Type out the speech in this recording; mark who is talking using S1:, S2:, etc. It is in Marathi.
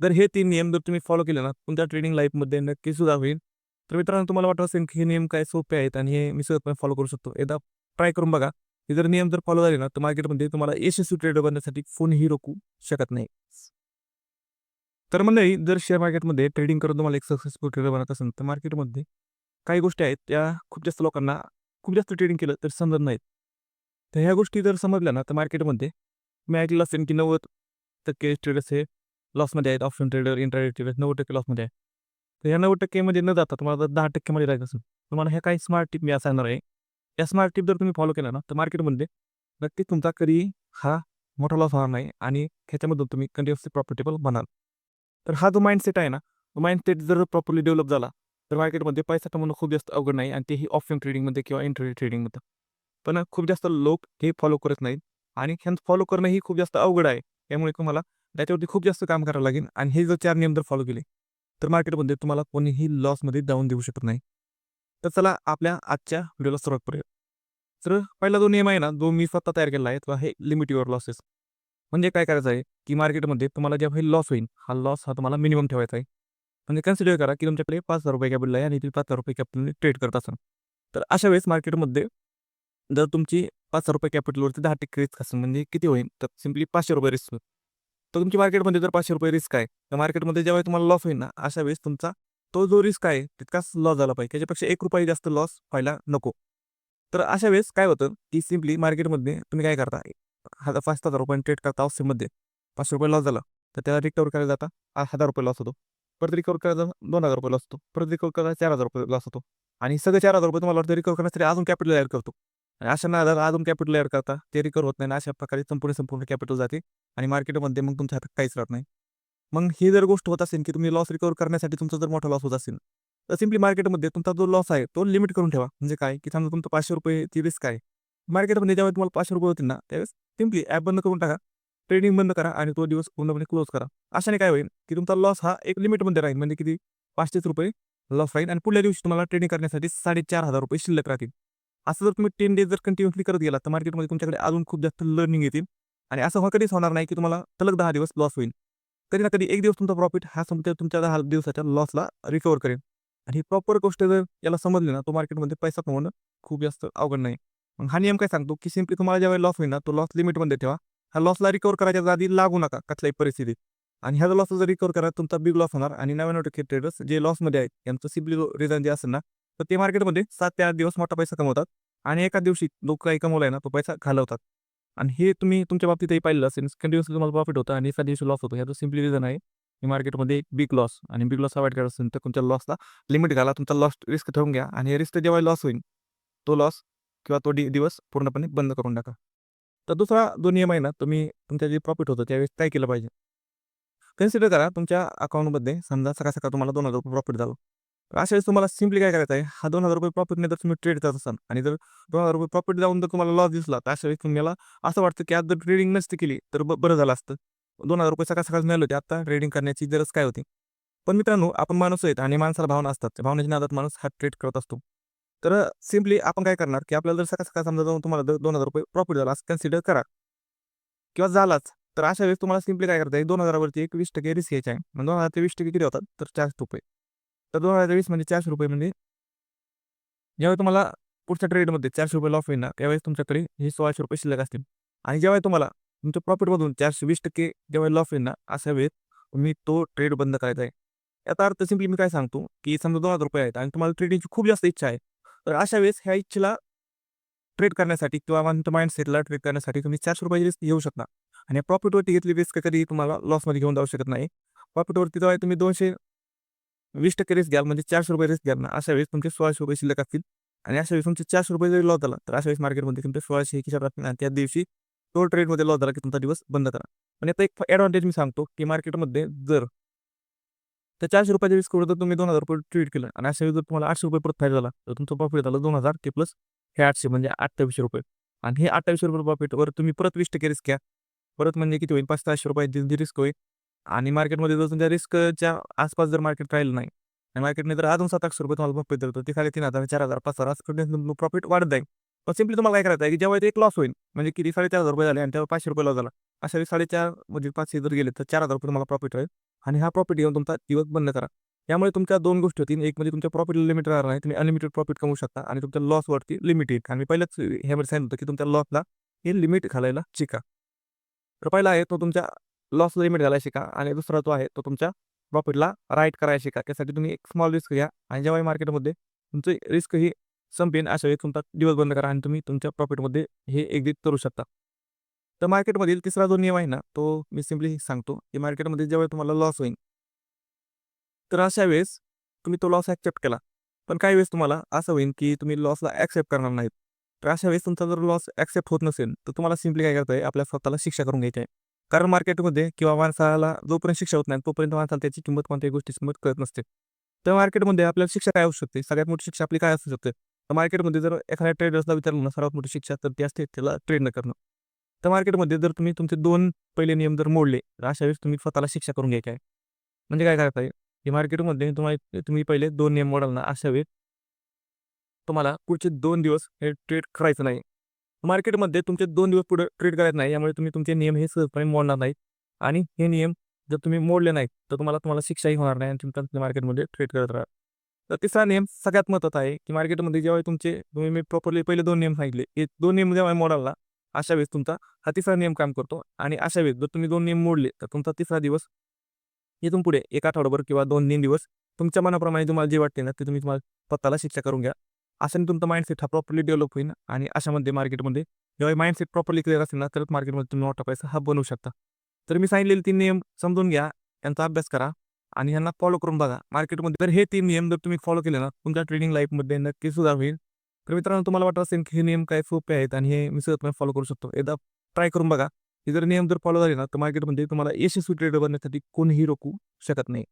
S1: जर हे तीन नियम जर तुम्ही फॉलो केले ना तुमच्या ट्रेडिंग लाईफमध्ये नक्की सुद्धा होईल. तर मित्रांनो तुम्हाला वाटत असेल की हे नियम काय सोपे आहेत आणि हे मी सहजपणे फॉलो करू शकतो. एकदा ट्राय करून बघा. हे जर नियम जर फॉलो झाले ना तर मार्केटमध्ये तुम्हाला यशस्वी ट्रेडर बनण्यासाठी कोणीही रोखू शकत नाही. तर मंडळी जर शेअर मार्केटमध्ये ट्रेडिंग करून तुम्हाला एक सक्सेसफुल ट्रेडर बनत असेल तर मार्केटमध्ये काही गोष्टी आहेत त्या खूप जास्त लोकांना खूप जास्त ट्रेडिंग केलं तर समजत नाहीत. तर ह्या गोष्टी जर समजल्या ना तर मार्केटमध्ये मी ऐकलेलं असेल की नव्वद टक्के ट्रेडर्स हे लॉसमध्ये आहेत ऑप्शन ट्रेडर इंटरनेट ट्रेडर नऊ टक्के लॉसमध्ये आहे तर ह्या नऊ टक्केमध्ये न जाता तुम्हाला दहा टक्केमध्ये राहायचं असेल तुम्हाला ह्या काही स्मार्ट टिप मी असं सांगणार आहे. या स्मार्ट टिप जर तुम्ही फॉलो केला ना तर मार्केटमध्ये नक्कीच तुमचा कधी हा मोठा लॉस होणार नाही आणि ह्याच्यामधून तुम्ही कंटिन्युअसली प्रॉफिटेबल बनाल तर हा जो माइंडसेट आहे ना तो माइंडसेट जर प्रॉपरली डेव्हलप झाला तर मार्केटमध्ये पैसा कमवणं खूप जास्त अवघड नाही आणि तेही ऑप्शन ट्रेडिंगमध्ये किंवा इंटरनेट ट्रेडिंगमध्ये पण खूप जास्त लोक हे फॉलो करत नाहीत आणि ह्यांचं फॉलो करणं ही खूप जास्त अवघड आहे त्यामुळे तुम्हाला त्याच्यावरती खूप जास्त काम करावं लागेल आणि हे जर चार नियम जर फॉलो केले तर मार्केटमध्ये तुम्हाला कोणीही लॉसमध्ये जाऊन देऊ शकत नाही. तर चला आपल्या आजच्या व्हिडिओला सुरुवात करूया. तर पहिला जो नियम आहे ना जो मी स्वतः तयार केला आहे तो आहे लिमिट युअर लॉसेस म्हणजे काय करायचं आहे की मार्केटमध्ये तुम्हाला जेव्हा लॉस होईल हा लॉस हा तुम्हाला मिनिमम ठेवायचा आहे. म्हणजे कन्सिडर करा की तुमच्याकडे पाच हजार रुपये कॅपिटल आहे आणि तुम्ही पाच हजार रुपये कॅपिटलने ट्रेड करत असाल. तर अशा वेळेस मार्केटमध्ये जर तुमची पाच हजार रुपये कॅपिटलवरती दहा टक्के रिस्क असेल म्हणजे किती होईल? तर सिम्पली पाचशे रुपये रिस्क तर तुमची मार्केटमध्ये जर पाचशे रुपये रिस्क आहे तर मार्केटमध्ये जेव्हा तुम्हाला लॉस होईल ना अशा वेळेस तुमचा तो जो रिस्क आहे तितकाच लॉस झाला पाहिजे. त्याच्यापेक्षा एक रुपये जास्त लॉस व्हायला नको. तर अशा वेळेस काय होतं की सिम्पली मार्केटमध्ये तुम्ही काय करता हजार पाच हजार रुपये ट्रेड करता ऑप्शनमध्ये पाचशे रुपये लॉस झाला तर त्याला रिकवर करायला जाता हजार रुपये लॉस होतो. परत रिकवर करायला दोन हजार रुपये लॉस होतो. परत रिकवर करायला चार हजार रुपये लॉस होतो. आणि सगळे चार हजार रुपये तुम्हाला रिकवर करण्यासाठी अजून कॅपिटल ॲड करतो. अशा ना अजून कॅपिटल ॲड करता ते रिकवर होत नाही अशा प्रकारे संपूर्ण संपूर्ण कॅपिटल जाते आणि मार्केटमध्ये मग तुमच्या हातात काहीच राहत नाही. मग ही जर गोष्ट होत असेल की तुम्ही लॉस रिकवर करण्यासाठी तुमचा जर मोठा लॉस होत असेल तर सिम्पली मार्केटमध्ये तुमचा जो लॉस आहे तो लिमिट करून ठेवा. म्हणजे काय? की समजा तुमचं पाचशे रुपयेची रिस्क आहे. मार्केटमध्ये जेव्हा तुम्हाला पाचशे रुपये होतील ना त्यावेळेस सिम्पली ॲप बंद करून टाका. ट्रेडिंग बंद करा आणि तो दिवस पूर्णपणे क्लोज करा. अशाने काय होईल की तुमचा लॉस हा एक लिमिटमध्ये राहील. म्हणजे किती? पाचशेच रुपये लॉस राहील आणि पुढल्या दिवशी तुम्हाला ट्रेडिंग करण्यासाठी साडेचार हजार रुपये शिल्लक राहतील. असं जर तुम्ही टेन डेज जर कंटिन्युअसली करत गेला तर मार्केटमध्ये तुमच्याकडे अजून खूप जास्त लर्निंग येतील. आणि असं हो कधीच होणार नाही की तुम्हाला तलग दहा दिवस लॉस होईल. कधी ना कधी एक दिवस तुमचा प्रॉफिट हा तुमच्या तुमच्या दहा दिवसाच्या लॉसला रिकवर करेल. आणि ही प्रॉपर गोष्ट जर याला समजली ना तो मार्केटमध्ये पैसा कमवणं खूप जास्त अवघड नाही. मग हा नियम काय सांगतो की सिम्पली तुम्हाला ज्यावेळी लॉस होईल ना तो लॉस लिमिटमध्ये ठेवा. हा लॉसला रिकवर करायच्या आधी लागू नका कसल्याही परिस्थितीत. आणि ह्या लॉस जर रिकवर करा तुमचा बिग लॉस होणार आणि नव्याण्णव टक्के ट्रेडर्स जे लॉसमध्ये आहेत यांचं सिम्पली रिझन जे असेल ना तर ते मार्केटमध्ये सात ते आठ दिवस मोठा पैसा कमवतात आणि एका दिवशी लोक काही कमवलाय ना तो पैसा घालवतात. आणि हे तुम्ही तुमच्या बाबतीतही पाहिलं असेल कंटिन्युअसली तुम्हाला प्रॉफिट होतं आणि एका दिवशी लॉस होतो. ह्याचं सिम्पली रिझन आहे की मार्केटमध्ये एक बिग लॉस आणि बिग लॉस अवॉइड करायचं असेल तर तुमच्या लॉसला लिमिट घाला तुमचा लॉस रिस्क ठेवून घ्या आणि रिस्क जेव्हा लॉस होईल तो लॉस किंवा तो डी दिवस पूर्णपणे बंद करून टाका. तर दुसरा दोन नियम आहे ना तुम्ही तुमच्या जे प्रॉफिट होतं त्यावेळेस काय केलं पाहिजे? कन्सिडर करा तुमच्या अकाउंटमध्ये समजा सकाळ सकाळ तुम्हाला दोन हजार रुपये प्रॉफिट झालं. अशा वेळेस तुम्हाला सिम्पली काय करायचं आहे? हा दोन हजार रुपये प्रॉफिटने जर तुम्ही ट्रेड करत असाल. आणि जर दोन हजार रुपये प्रॉफिट जाऊन जर तुम्हाला लॉस दिसला तर अशा वेळेस तुम्हाला असं वाटतं की आज जर ट्रेडिंग नसती केली तर ब- बरं झालं असतं. दोन हजार रुपये सकाळ सकाळ मिळाले होते आता ट्रेडिंग करण्याची गरज काय होती? पण मित्रांनो आपण माणूस आहेत आणि माणसाला भावना असतात. त्या भावनेच्या नादात माणूस हा ट्रेड करत असतो. तर सिम्पली आपण काय करणार की आपल्याला जर सकाळ सकाळ समजा जाऊन तुम्हाला जर दोन हजार रुपये प्रॉफिट झाला असं कन्सिडर करा. किंवा झालाच तर अशा वेळेस तुम्हाला सिम्पली काय करता येईल? दोन हजारावरती एक वीस टक्के रिस्क घ्यायचे आहे. दोन हजार ते वीस टक्के किती होतात? तर चारशे रुपये. तर दोन हजार वीस म्हणजे चारशे रुपये म्हणजे ज्यावेळी तुम्हाला पुढच्या ट्रेडमध्ये चारशे रुपये लॉफ येणार त्यावेळेस तुमच्याकडे हे सोळाशे रुपये शिल्लक असतील. आणि जेव्हा तुम्हाला तुमच्या प्रॉफिटमधून चारशे वीस टक्के जेव्हा लॉफ येणार अशा वेळेस तुम्ही तो ट्रेड बंद करायचा आहे. याचा अर्थ सिम्पली मी काय सांगतो की समजा दोन हजार रुपये आहेत आणि तुम्हाला ट्रेडिंगची खूप जास्त इच्छा आहे तर अशा वेळेस ह्या इच्छेला ट्रेड करण्यासाठी किंवा तुमच्या माइंडसेटला ट्रेड करण्यासाठी तुम्ही चारशे रुपयाची रिस्क घेऊ शकता. आणि प्रॉफिटवरती घेतली रिस्क कधी तुम्हाला लॉसमध्ये घेऊन जाऊ शकत नाही. प्रॉफिटवरती जेव्हा तुम्ही दोनशे वीस टक्के रिस्क घ्याल म्हणजे चारशे रुपये रिस्क घ्याल ना. अशा वेळेस तुमचे सोळाशे रुपये शिल्लक असतील. आणि अशा वेळेस तुमचे चारशे रुपये जरी लॉस झाला तर अशा वेळेस मार्केटमध्ये तुमचे सोळाशे खिशात राहतील आणि त्या दिवशी तो ट्रेडमध्ये लॉस झाला की तुमचा दिवस बंद करा. आणि आता एक ॲडव्हान्टेज मी सांगतो की मार्केटमध्ये जर त्या चारशे रुपयाच्या रिस्कवर तर तुम्ही दोन हजार रुपये ट्रेड केलं आणि अशा वेळेस जर तुम्हाला आठशे रुपये परत फायदा झाला तर तुमचं प्रॉफिट झालं दोन हजार ते प्लस हे आठशे म्हणजे अठ्ठावीसशे रुपये. आणि हे अठ्ठावीसशे रुपये प्रॉफिटवर तुम्ही परत वीस टक्के रिस्क घ्या. परत म्हणजे किती होईल? पाच सहाशे रुपयाची रिस्क होईल. आणि मार्केटमध्ये जर तुमच्या रिस्कच्या आसपास जर मार्केट राहिलं नाही आणि मार्केटने जर अजून सात आठशे रुपये तुम्हाला प्रॉफिट देतो ते साडे तीन हजार चार हजार पाच हजार असं प्रॉफिट वाढत जाईल. पण सिम्पली तुम्हाला काय करायचं आहे की जेव्हा ते एक लॉस होईल म्हणजे किती साडेचार हजार रुपये झाले आणि तेव्हा पाचशे रुपये लॉस झाला अशा वेळी साडेचार म्हणजे पाचशे जर गेले तर चार हजार रुपये तुम्हाला प्रॉफिट होईल आणि हा प्रॉफिट घेऊन तुमचा दिवस बंद करा. यामुळे तुमच्या दोन गोष्टी होतील. एक म्हणजे तुमच्या प्रॉफिट लिमिट राहणार नाही तुम्ही अनलिमिटेड प्रॉफिट कमवू शकता आणि तुमच्या लॉसवरती लिमिट येईल. आणि मी पहिल्याच ह्यामध्ये सांगितलं की तुमच्या लॉसला हे लिमिट घालायला शिका. तर पहिला आहे तो तुमच्या लॉसला लिमिट घालायला शिका आणि दुसरा जो आहे तो तुमच्या प्रॉफिटला राईट करायला शिका त्यासाठी तुम्ही एक स्मॉल रिस्क घ्या. आणि जेव्हाही मार्केटमध्ये तुमची रिस्क ही संपेन अशा वेळी तुमचा दिवस बंद करा आणि तुम्ही तुमच्या प्रॉफिटमध्ये हे एक्झिट करू शकता. तर मार्केटमधील तिसरा जो नियम आहे ना तो मी सिम्पली सांगतो. की मार्केटमध्ये ज्यावेळी तुम्हाला लॉस होईल तर अशा वेळेस तुम्ही तो लॉस ॲक्सेप्ट केला. पण काही वेळेस तुम्हाला असं होईल की तुम्ही लॉसला ॲक्सेप्ट करणार नाहीत. तर अशा वेळेस तुमचा जर लॉस ॲक्सेप्ट होत नसेल तर तुम्हाला सिम्पली काय करता आहे आपल्या स्वतःला शिक्षा करून घ्यायची आहे. कारण मार्केटमध्ये किंवा माणसाला जोपर्यंत शिक्षा होत नाही तोपर्यंत माणसाला त्याची किंमत कोणत्याही गोष्टी किंमत कळत नसते. तर मार्केटमध्ये आपल्याला शिक्षा काय असू शकते? सगळ्यात मोठी शिक्षा आपली काय असू शकते? तर मार्केटमध्ये जर एखाद्या ट्रेडर्सला विचारलं ना सर्वात मोठी शिक्षा तर ती असते त्याला ट्रेड न करणं. तर मार्केटमध्ये जर तुम्ही तुमचे दोन पहिले नियम जर मोडले तर अशा वेळेस तुम्ही स्वतःला शिक्षा करून घ्यायची आहे म्हणजे काय करता येईल? की मार्केटमध्ये तुम्हाला तुम्ही पहिले दोन नियम मोडाल ना अशा वेळेस तुम्हाला पुढचे दोन दिवस हे ट्रेड करायचं नाही. मार्केटमध्ये तुमचे दोन दिवस पुढे ट्रेड करायचं नाही यामुळे तुम्ही तुमचे नियम हे सहजपणे मोडणार नाही आणि हे नियम जर तुम्ही मोडले नाहीत तर तुम्हाला तुम्हाला शिक्षाही होणार नाही आणि तुमच्या मार्केटमध्ये ट्रेड करत राहा तर तिसरा नियम सगळ्यात महत्त्वाचा आहे की मार्केटमध्ये जेव्हा तुमचे तुम्ही मी प्रॉपरली पहिले दोन नियम सांगितले हे दोन नियम जेव्हा मोडाला अशा वेळेस तुमचा हा तिसरा नियम काम करतो. आणि अशा वेळेस जर तुम्ही दोन नियम मोडले तर तुमचा तिसरा दिवस इथून पुढे एक आठवडाभर किंवा दोन तीन दिवस तुमच्या मनाप्रमाणे तुम्हाला जे वाटते ना ते तुम्ही तुम्हाला स्वतःला शिक्षा करून घ्या. असं तुमचा माइंडसेट हा प्रॉपरली डेव्हलप होईल आणि अशामध्ये मार्केटमध्ये जेव्हा माइंडसेट प्रॉपरली क्लिअर असेल ना तरच मार्केटमध्ये तुम्ही मोठा पैसा हा बनवू शकता. तर मी सांगितलेले तीन नियम समजून घ्या यांचा अभ्यास करा आणि यांना फॉलो करून बघा. मार्केटमध्ये तर हे तीन नियम जर तुम्ही फॉलो केले ना तुमच्या ट्रेडिंग लाईफमध्ये नक्की सुधार होईल. तर मित्रांनो तुम्हाला वाटत असेल की हे नियम काय सोपे आहेत आणि हे मी सहजपणे फॉलो करू शकतो. एकदा ट्राय करून बघा. हे जर नियम जर फॉलो झाले ना तर मार्केटमध्ये तुम्हाला यशस्वी ट्रेडर बनण्यासाठी कोणीही रोखू शकत नाही.